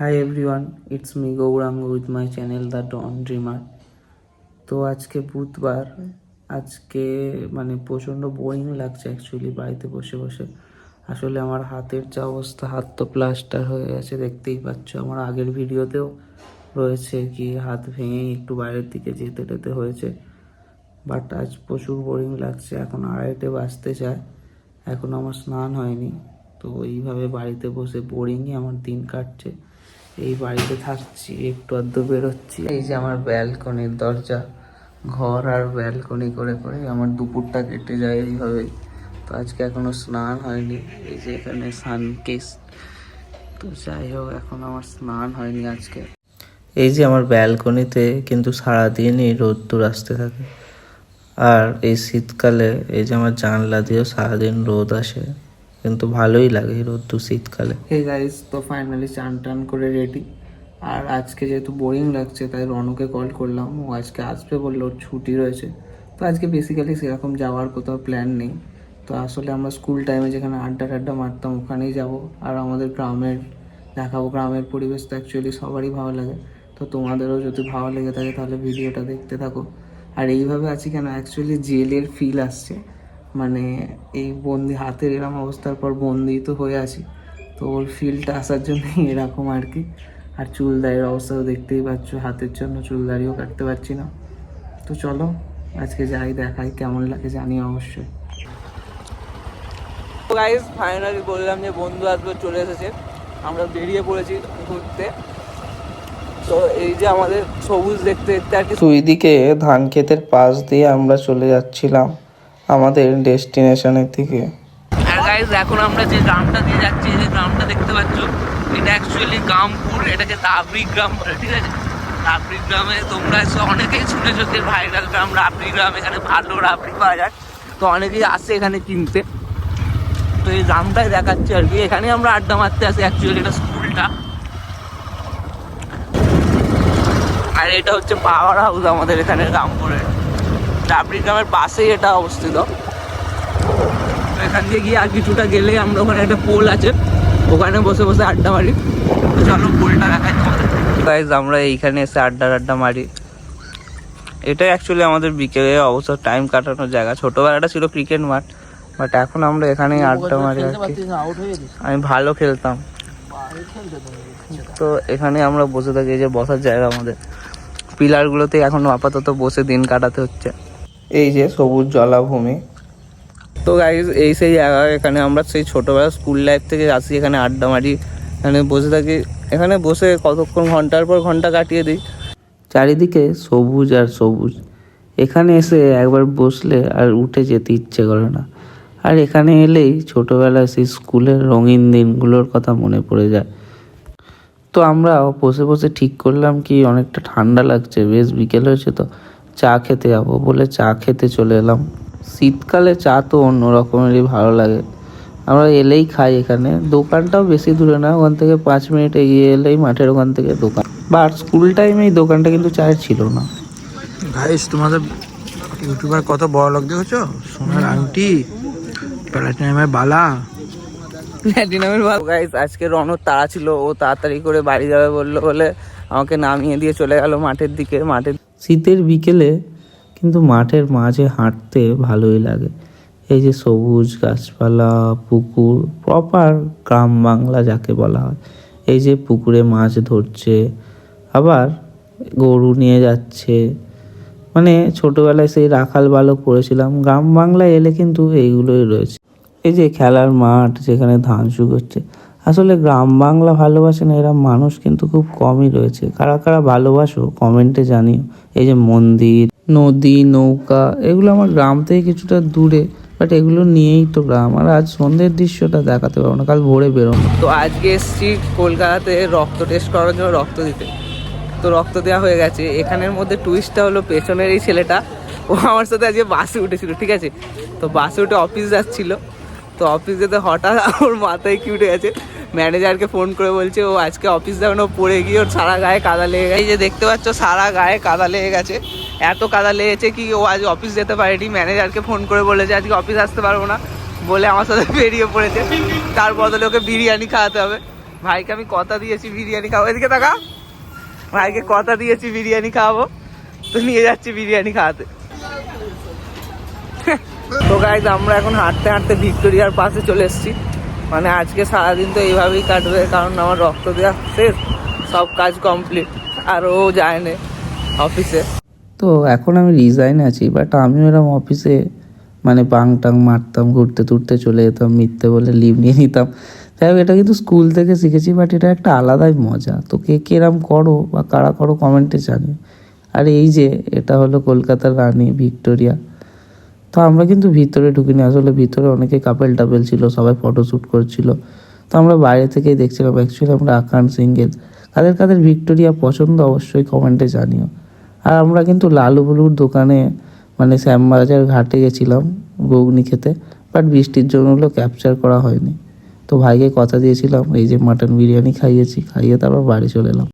Hi everyone it's me Gauranga with my channel the dawn dreamer তো আজকে বুধবার, আজকে মানে প্রচণ্ড বোরিং লাগছে অ্যাকচুয়ালি বাড়িতে বসে বসে। আসলে আমার হাতের যা অবস্থা, হাত তো প্লাস্টার হয়ে গেছে, দেখতেই পাচ্ছ। আমার আগের ভিডিওতেও রয়েছে কি হাত ভেঙে একটু বাইরের দিকে যেতে টেতে হয়েছে। বাট আজ প্রচুর বোরিং লাগছে, এখন আড়াইটে বাঁচতে চায় এখন আমার স্নান হয়নি। তো এইভাবে বাড়িতে বসে বোরিংই আমার দিন কাটছে। এই বাড়িতে থাকছি, একটু আধটু বেরোচ্ছি। এই যে আমার ব্যালকনির দরজা, ঘর আর ব্যালকনি করে করে আমার দুপুরটা কেটে যায় এইভাবেই তো আজকে এখনও স্নান হয়নি, এই যে এখানে সানকেস। তো যাই হোক, এখন আমার স্নান হয়নি আজকে। এই যে আমার ব্যালকনিতে কিন্তু সারাদিনই রোদ্দুর আসতে থাকে। আর এই শীতকালে এই যে আমার জানলা দিয়েও সারাদিন রোদ আসে। কিন্তু ভালোই লাগে রোদ্দুর শীতকালে। হে গাইস তো ফাইনালি চান টান করে রেডি আর আজকে যেহেতু বোরিং লাগছে, তাই রনকে কল করলাম। ও আজকে আসবে বলল, ওর ছুটি রয়েছে। তো আজকে বেসিক্যালি সেরকম যাওয়ার কোথাও প্ল্যান নেই। তো আসলে আমরা স্কুল টাইমে যেখানে আড্ডা টাড্ডা মারতাম, ওখানেই যাব। আর আমাদের গ্রামের, দেখাবো গ্রামের পরিবেশ তো অ্যাকচুয়ালি সবারই ভালো লাগে। তো তোমাদেরও যদি ভালো লেগে থাকে, তাহলে ভিডিওটা দেখতে থাকো। আর এইভাবে আছি কেন? অ্যাকচুয়ালি জেলের ফিল আসছে। মানে এই বন্দি হাতের এরকম অবস্থার পর বন্দি তো হয়ে আছি। তো ওর ফিলটা আসার জন্য এরকম আর কি। আর চুল দাড়ির অবস্থা তো দেখতেই পাচ্ছ হাতের জন্য চুল দাড়িও কাটতে পারছি না। তো চলো আজকে যাই দেখাই কেমন লাগে জানি অবশ্যই। গাইজ ফাইনালি বললাম যে বন্ধু আসবে চলে এসেছে। আমরা বেরিয়ে পড়েছি ঘুরতে। তো এই যে আমাদের সবুজ দেখতে দেখতে আর কি দুই দিকে ধান ক্ষেতের পাশ দিয়ে আমরা চলে যাচ্ছিলাম। আমাদের ডেস্টিনেশনের দিকে। এখন আমরা যে গ্রামটা দিয়ে যাচ্ছি যে গ্রামটা দেখতে পাচ্ছ, এটা অ্যাকচুয়ালি গামপুর, এটাকে রাবড়ি গ্রাম বলে, ঠিক আছে? রাবড়ি গ্রামে তোমরা অনেকেই শুনেছো যে ভাইরাল গ্রাম, রাবড়ি গ্রাম, এখানে ভালো রাবড়ি পাওয়া যায়। তো অনেকেই আসে এখানে কিনতে। তো এই গ্রামটাই দেখাচ্ছি আর কি। এখানে আমরা আড্ডা মারতে আসি অ্যাকচুয়ালি এটা স্কুলটা। আর এটা হচ্ছে পাওয়ার হাউস আমাদের এখানে রামপুরে ডাবরি গ্রামের পাশেই এটা অবস্থিত। এখান দিয়ে গিয়ে আর কিছুটা গেলে আমরা ওখানে একটা পোল আছে। ওখানে বসে বসে আড্ডা মারি। চলো পোলটা দেখাই গাইজ আমরা এইখানে এসে আড্ডা আড্ডা মারি। এটাই অ্যাকচুয়ালি আমাদের বিকেলে অবসর টাইম কাটানোর জায়গা। ছোটোবেলাটা ছিল ক্রিকেট মাঠ বাট এখন আমরা এখানেই আড্ডা মারি আর কি। আমি ভালো খেলতাম। তো এখানে আমরা বসে থাকি এই যে বসার জায়গা আমাদের। পিলারগুলোতে এখন আপাতত বসে দিন কাটাতে হচ্ছে। এই যে সবুজ জলাভূমি। তো গাইজ এই সেই জায়গা এখানে আমরা সেই ছোটোবেলা স্কুল লাইফ থেকে আসি, এখানে আড্ডা মারি, এখানে বসে থাকি। এখানে বসে কতক্ষণ ঘণ্টার পর ঘণ্টা কাটিয়ে দিই। চারিদিকে সবুজ আর সবুজ। এখানে এসে একবার বসলে আর উঠে যেতে ইচ্ছে করে না। আর এখানে এলেই ছোটোবেলায় সেই স্কুলের রঙিন দিনগুলোর কথা মনে পড়ে যায়। তো আমরা বসে বসে ঠিক করলাম কি, অনেকটা ঠান্ডা লাগছে, বেশ বিকেল হয়েছে তো। চা খেতে যাব বলে চা খেতে চলে এলাম। শীতকালে চা তো অন্য রকমেরই ভালো লাগে। আমরা এলেই খাই এখানে। দোকানটাও বেশি দূরে না ওখান থেকে পাঁচ মিনিট এগিয়ে এলেই মাঠের ওখান থেকে দোকান। বা স্কুল টাইমে এই দোকানটা কিন্তু চায়ের ছিল না। গাইস তোমাদের ইউটিউবার কত বড় লোক দেখেছ? সোনার আংটি প্লাটিনামের বালা। প্ল্যাটিনামের গাইস আজকে রনর তাড়া ছিল ও তাড়াতাড়ি করে বাড়ি যাবে বলল বলে আমাকে নামিয়ে দিয়ে চলে গেল মাঠের দিকে মাঠের শীতের বিকেলে কিন্তু মাঠের মাঝে হাঁটতে ভালোই লাগে। এই যে সবুজ গাছপালা, পুকুর প্রপার গ্রাম বাংলা যাকে বলা হয়। এই যে পুকুরে মাছ ধরছে, আবার গরু নিয়ে যাচ্ছে। মানে ছোটোবেলায় সেই রাখাল বালক পড়েছিলাম, গ্রাম বাংলায় এলে কিন্তু এইগুলোই রয়েছে। এই যে খেলার মাঠ যেখানে ধান শুকোচ্ছে আসলে গ্রাম বাংলা ভালোবাসে না, এরা মানুষ কিন্তু খুব কমই রয়েছে। কারা কারা ভালোবাসো, কমেন্টে জানিও। এই যে মন্দির, নদী, নৌকা, এগুলো আমার গ্রাম থেকে কিছুটা দূরে, বাট এগুলো নিয়েই তো গ্রাম। আর আজ সন্ধ্যের দৃশ্যটা দেখাতে পারব না, কাল ভোরে বেরোনো তো আজকে এসছি কলকাতাতে রক্ত টেস্ট করার জন্য রক্ত দিতে। তো রক্ত দেওয়া হয়ে গেছে। এখানের মধ্যে টুইস্টটা হলো পেছনের এই ছেলেটা। ও আমার সাথে আজকে বাসে উঠেছিল, ঠিক আছে? তো বাসে উঠে অফিস যাচ্ছিল। তো অফিস যেতে হঠাৎ ওর মাথায় কি উঠে গেছে? ম্যানেজারকে ফোন করে বলছে, ও আজকে অফিস যাবে না পড়ে গিয়ে ওর সারা গায়ে কাদা লেগে গেছে। এই যে দেখতে পাচ্ছ, সারা গায়ে কাদা লেগে গেছে। এত কাদা লেগেছে কি ও আজ অফিস যেতে পারেনি। ম্যানেজারকে ফোন করে বলেছে আজকে অফিস আসতে পারব না, বলে আমার সাথে বেরিয়ে পড়েছে। তার বদলে ওকে বিরিয়ানি খাওয়াতে হবে। ভাইকে আমি কথা দিয়েছি, বিরিয়ানি খাব। এদিকে টাকা ভাইকে কথা দিয়েছি, বিরিয়ানি খাওয়াবো তো নিয়ে যাচ্ছি বিরিয়ানি খাওয়াতে। তো গাইজ আমরা এখন হাঁটতে হাঁটতে ভিক্টোরিয়ার পাশে চলে এসেছি। মানে আজকে সারাদিন তো এইভাবেই কাটবে, কারণ আমার রক্ত দেওয়া শেষ, সব কাজ কমপ্লিট আর ও যায় না অফিসে তো এখন আমি রিজাইন আছি বাট আমিও এরকম অফিসে মানে পাং টাং মারতাম, ঘুরতে টুরতে চলে যেতাম, মিথ্যে বলে লিভ নিয়ে নিতাম। যাই হোক, এটা কিন্তু স্কুল থেকে শিখেছি বাট এটা একটা আলাদাই মজা। তো কে কেরাম করো বা কারা করো কমেন্টে জানিও। আর এই যে, এটা হলো কলকাতার রানী ভিক্টোরিয়া। তো আমরা কিন্তু ভিতরে ঢুকিনি। আসলে ভিতরে অনেকে কাপেল টাপেল ছিল, সবাই ফটো শ্যুট করছিল। তো আমরা বাইরে থেকেই দেখছিলাম অ্যাকচুয়ালি আমরা আকান সিঙ্গেল কাদের কাদের ভিক্টোরিয়া পছন্দ অবশ্যই কমেন্টে জানিও। আর আমরা কিন্তু লালু বুলুর দোকানে মানে শ্যামবাজার ঘাটে গেছিলাম ঘুগনি খেতে বাট বৃষ্টির জন্য হলো ক্যাপচার করা হয়নি। তো ভাইকে কথা দিয়েছিলাম, এই যে মাটন বিরিয়ানি খাইয়েছি, খাইয়ে তারপর বাড়ি চলে এলাম।